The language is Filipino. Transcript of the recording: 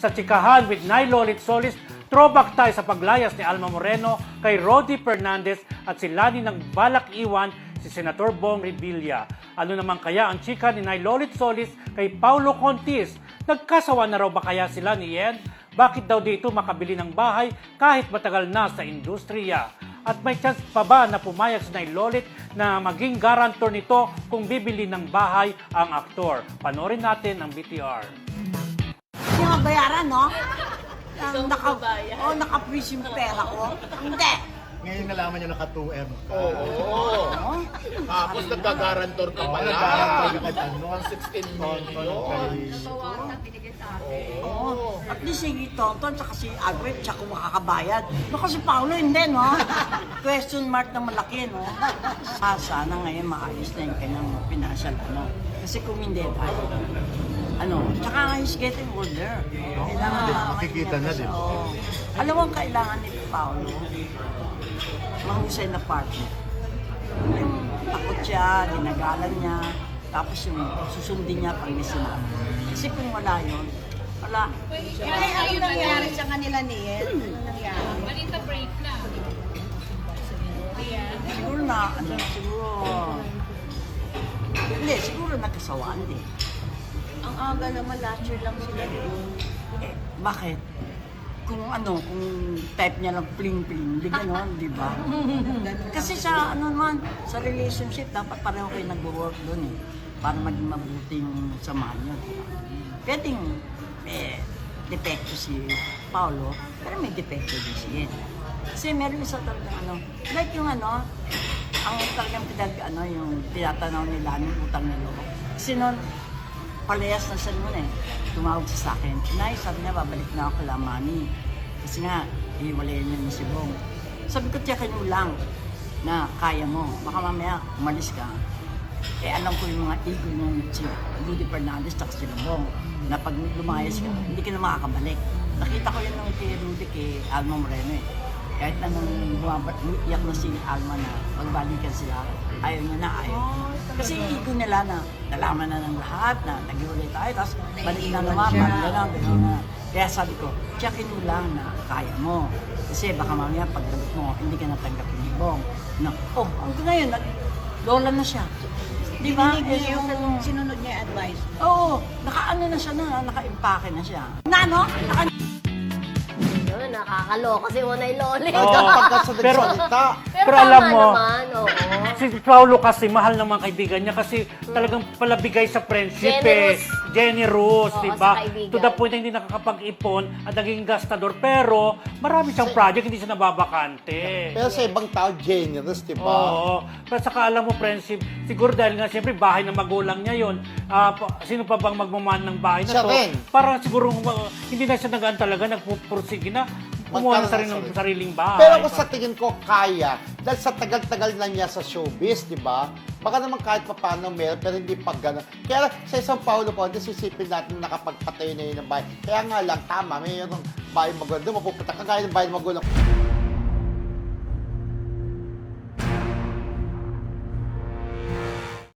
sa chikahan with Nay Lolit Solis, throwback tayo sa paglayas ni Alma Moreno kay Rodi Fernandez at si Lani ng balak iwan si Senator Bong Revilla. Ano naman kaya ang chika ni Nay Lolit Solis kay Paulo Contis? Nagkasawa na raw ba kaya sila ni Yen? Bakit daw dito makabili ng bahay kahit matagal na sa industriya? At may chance pa ba na pumayag si Nay Lolit na maging garantor nito kung bibili ng bahay ang aktor? Panorin natin ang BTR. Bayaran, no? Ang naka, magbabayad. oh, naka-freeze yung pera ko. Hindi. Ngayon nalaman niya naka 2M ka. Oo. Oh, Tapos nagkagarantor ka Oo, pala. nagkagarantor ka pa, ano? 116 Ton, ton, million. kay- oh. At least si Tonton, tsaka si Albert, tsaka makakabayad. Naku, si Paolo, hindi, no? Question mark na malaki, no? Ah, sana ngayon maayos na yung kanyang financial, ano? Kasi kung hindi, dahil, ano, tsaka he's getting older. Kailangan Di ba, makikita na, di ba? Oo. Alam mo ang kailangan ni Paolo? Mahusay na partner. Yung takot siya, dinagalan niya, tapos yung susundin niya pag may sinabi. Kasi kung wala yun, wala. Ay, ano nangyari sa kanila ni Ed? Ano nangyari? Marita break na. Siguro na, ano, siguro, hindi, siguro nagkasawaan din. Ang aga naman, last year lang sila doon. Eh, bakit? Kung ano, kung type niya lang pling-pling, di gano'n, di ba? Kasi sa ano naman, sa relationship, dapat pareho kayo nag-work doon eh. Para maging mabuti yung samahan nyo. di ba? Pwedeng eh, depekto si Paolo, pero may depekto din si Yen. Kasi meron isa talagang ano, like yung ano, ang talagang pinag, ano, yung tinatanaw nila ng utang nila. Kasi noon, palayas na siya noon eh. Tumawag siya sa akin. Nay, sabi niya, babalik na ako kala mami. Kasi nga, iwalayan niya ni si Bong. Sabi ko, tiyakin mo lang na kaya mo. Baka mamaya, umalis ka. Eh, alam ko yung mga ego ng si Rudy Fernandez at si Bong na pag lumayas ka, hindi ka na makakabalik. Nakita ko yun ng kay Rudy, kay Alma Moreno eh. Kahit na nung bumabat, iyak na si Alma na magbalikan sila, ayaw niya na, ayaw niya. Kasi ego nila na nalaman na ng lahat na nag-iwalay tayo, tapos balik na naman, balik na lang, gano'n na. Kaya sabi ko, checkin mo lang na kaya mo. Kasi baka mamaya pagdagot mo, hindi ka natanggapin ni Bong. No. Oh, hanggang ngayon, nag, lola na siya. Di ba? Eh, yung sinunod niya advice. Oo, nakaano na siya na, naka-impake na siya. Na, no? Naka nakakaloka si Unay Lolit. Oo. Pagka sa Pero- nagsalita, Pero, tama alam mo, naman, oo. Si Paulo kasi mahal ng mga kaibigan niya kasi talagang palabigay sa friendship Generous. eh. Generous, Oo, di sa ba? kaibigan. To the point na hindi nakakapag-ipon at naging gastador. Pero marami siyang project, hindi siya nababakante. pero sa ibang tao, generous, di ba? Oo. Pero saka alam mo, friendship, siguro dahil nga siyempre bahay ng magulang niya yon ah, pa- sino pa bang magmaman ng bahay na Siya to? rin. Parang siguro uh, hindi na siya nagaan talaga, nagpupursige na. Kumuha ng sarili, ng ng sariling bahay. Pero kung sa tingin ko, kaya. Dahil sa tagal-tagal na niya sa showbiz, di ba? Baka naman kahit pa paano meron, pero hindi pag gano'n. Kaya sa isang Paulo po, sisipin natin na nakapagpatayo na yun ng bahay. Kaya nga lang, tama, mayroong bahay magulang. Doon mapupunta ka, kaya ng bahay magulang.